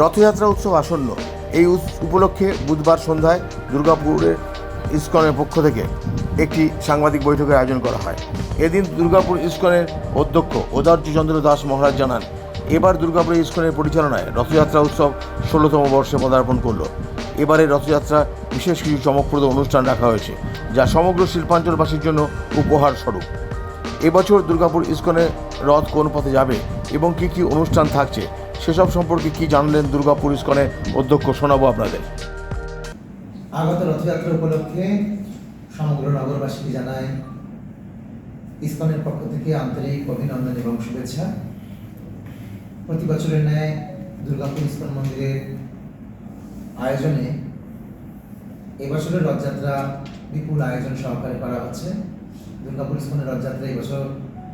রথযাত্রা উৎসব আসন্ন। এই উপলক্ষে বুধবার সন্ধ্যায় দুর্গাপুরের ইস্কনের পক্ষ থেকে একটি সাংবাদিক বৈঠকের আয়োজন করা হয়। এদিন দুর্গাপুর ইস্কনের অধ্যক্ষ ওদার্য চন্দ্র দাস মহারাজ জানান, এবার দুর্গাপুর ইস্কনের পরিচালনায় রথযাত্রা উৎসব ষোলোতম বর্ষে পদার্পণ করল। এবারে রথযাত্রা বিশেষ কিছু চমকপ্রদ অনুষ্ঠান রাখা হয়েছে, যা সমগ্র শিল্পাঞ্চলবাসীর জন্য উপহার স্বরূপ। এবছর দুর্গাপুর ইস্কনে রথ কোন পথে যাবে এবং কি কি অনুষ্ঠান থাকছে সেসব সম্পর্কে কি জানলেন দুর্গাপুর ইস্কনের অধ্যক্ষ শোনাবো আপনাদের। আগত রথযাত্রা উপলক্ষে সমগ্র নগরবাসীকে জানায় ইসকনের পক্ষ থেকে আন্তরিক অভিনন্দন এবং শুভেচ্ছা। প্রতি বছরের ন্যায় দুর্গাপুর ইসকন মন্দিরের আয়োজনে এবছরের রথযাত্রা বিপুল আয়োজন সহকারে করা হচ্ছে। দুর্গাপুর ইসকনের রথযাত্রা এবছর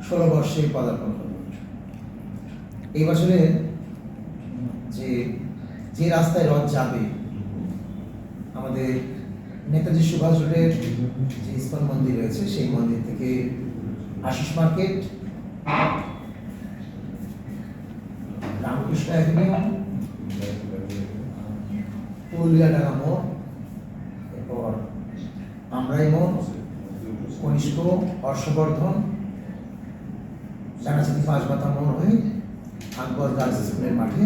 ষোলো বর্ষে পদার্পণ করবে। এই বছরে যে যে রাস্তায় রথ যাবে, আমাদের নেতাজি সুভাষ রোডের যে ইস্কন মন্দির রয়েছে, সেই মন্দির থেকে আশিস মার্কেট, রামকৃষ্ণ অ্যাভিনিউ, পুরুলিয়া ডাঙ্গা মোড়, এরপর আমরাই মোড় কনিষ্ঠ হর্ষবর্ধন জানাচাতি পাঁচ মাথা মোড় হয়ে আকবর গার্লস স্কুলের মাঠে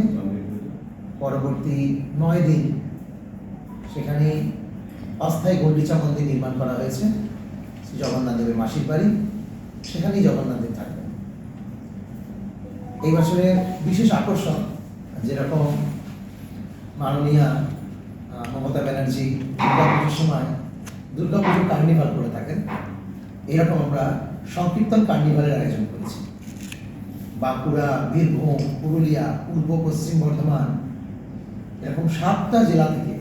পরবর্তী নয় দিন সেখানে অস্থায়ী গন্ডিচা মন্দির নির্মাণ করা হয়েছে। শ্রী জগন্নাথ দেবের মাসির বাড়ি। সেখানেই জগন্নাথ দেব থাকবেন। এই বছরের বিশেষ আকর্ষণ যেরকম মাননীয়া মমতা ব্যানার্জি দুর্গাপুজোর সময় দুর্গাপুজোর কার্নিভাল করে থাকেন। এরকম আমরা সংকীর্তন কার্নিভালের আয়োজন করেছি। বাঁকুড়া, বীরভূম, পুরুলিয়া, পূর্ব পশ্চিম বর্ধমান এরকম সাতটা জেলা থেকে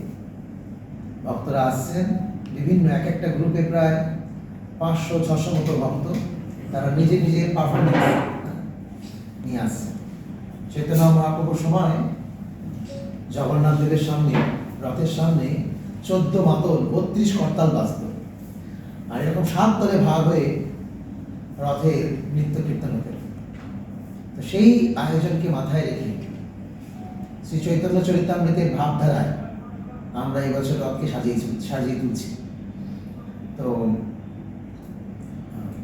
ভক্তরা আসছেন। বিভিন্ন এক একটা গ্রুপে প্রায় পাঁচশো, ছশো মতো ভক্ত তারা নিজে নিজের পারফরমেন্স নিয়ে আসছেন। চৈতন্য মহাপ্রভুর সময় জগন্নাথ দেবের সামনে, রথের সামনে চোদ্দ মাতল, বত্রিশ করতাল বাজত। আর এরকম সাত দলে ভাগ হয়ে রথের নৃত্য কীর্তন হতেন তো সেই আয়োজনকে মাথায় রেখে শ্রী চৈতন্য চরিতামৃতের ভাবধারায় আমরা এই বছর রথকে সাজিয়ে সাজিয়ে তুলছি। তো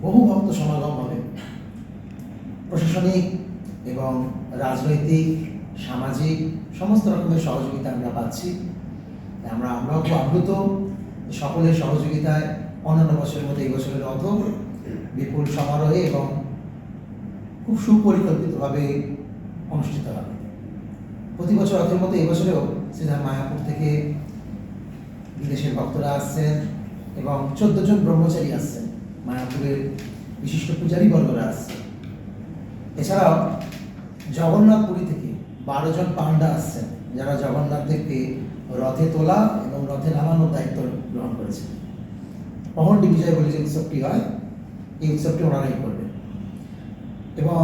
বহু ভক্ত সমাগম হবে। প্রশাসনিক এবং রাজনৈতিক, সামাজিক সমস্ত রকমের সহযোগিতা আমরা পাচ্ছি। আমরা, আমরাও খুব আপ্লুত যে সকলের সহযোগিতায় অন্যান্য বছরের মতো এই বছরের রথ বিপুল সমারোহে এবং খুব সুপরিকল্পিতভাবে অনুষ্ঠিত হবে। প্রতি বছর রথের মতো এবছরেও শ্রীধাম মায়াপুর থেকে বিদেশের ভক্তরা আসছেন এবং চোদ্দ জন ব্রহ্মচারী আসছেন। মায়াপুরের বিশিষ্ট পূজারী বর্গরা আসছেন। এছাড়াও জগন্নাথ পুরী থেকে বারো জন পান্ডা আসছেন, যারা জগন্নাথ দেবকে রথে তোলা এবং রথে নামানোর দায়িত্ব গ্রহণ করেছেন। পহন্ডি বিজয় বলে যে উৎসবটি হয়, এই উৎসবটি ওনারাই করবেন। এবং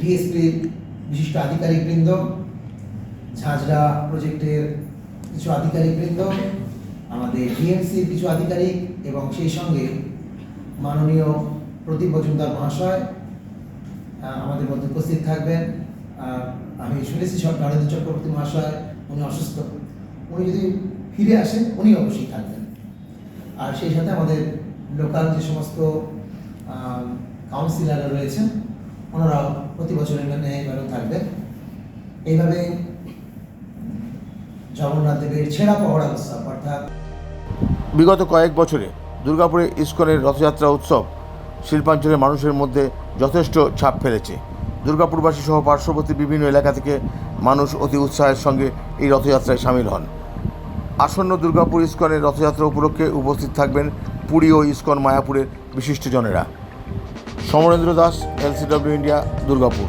ডিএসপির বিশিষ্ট আধিকারিক বৃন্দ ঝাঁঝরা প্রজেক্টের কিছু আধিকারিক বৃন্দ, আমাদের ডিএমসির কিছু আধিকারিক এবং সেই সঙ্গে মাননীয় প্রদীপ মজুমদার মহাশয় আমাদের মধ্যে উপস্থিত থাকবেন। আর আমি শুনেছি সব নরেন্দ্র চক্রবর্তী মহাশয়, উনি অসুস্থ। উনি যদি ফিরে আসেন, উনি অবশ্যই থাকবেন। আর সেই সাথে আমাদের লোকাল যে সমস্ত কাউন্সিলাররা রয়েছেন, ওনারাও প্রতি বছরের ন্যায় এবারেও থাকবেন। এইভাবে জগন্নাথ দেবের ছেঁড়া পহড়া উৎসব, অর্থাৎ বিগত কয়েক বছরে দুর্গাপুরে ইস্কনের রথযাত্রা উৎসব শিল্পাঞ্চলের মানুষের মধ্যে যথেষ্ট ছাপ ফেলেছে। দুর্গাপুরবাসী সহ পার্শ্ববর্তী বিভিন্ন এলাকা থেকে মানুষ অতি উৎসাহের সঙ্গে এই রথযাত্রায় সামিল হন। আসন্ন দুর্গাপুর ইস্কনের রথযাত্রা উপলক্ষে উপস্থিত থাকবেন পুরী ও ইস্কন মায়াপুরের বিশিষ্টজনেরা। Samarendra Das, LCW India, Durgapur.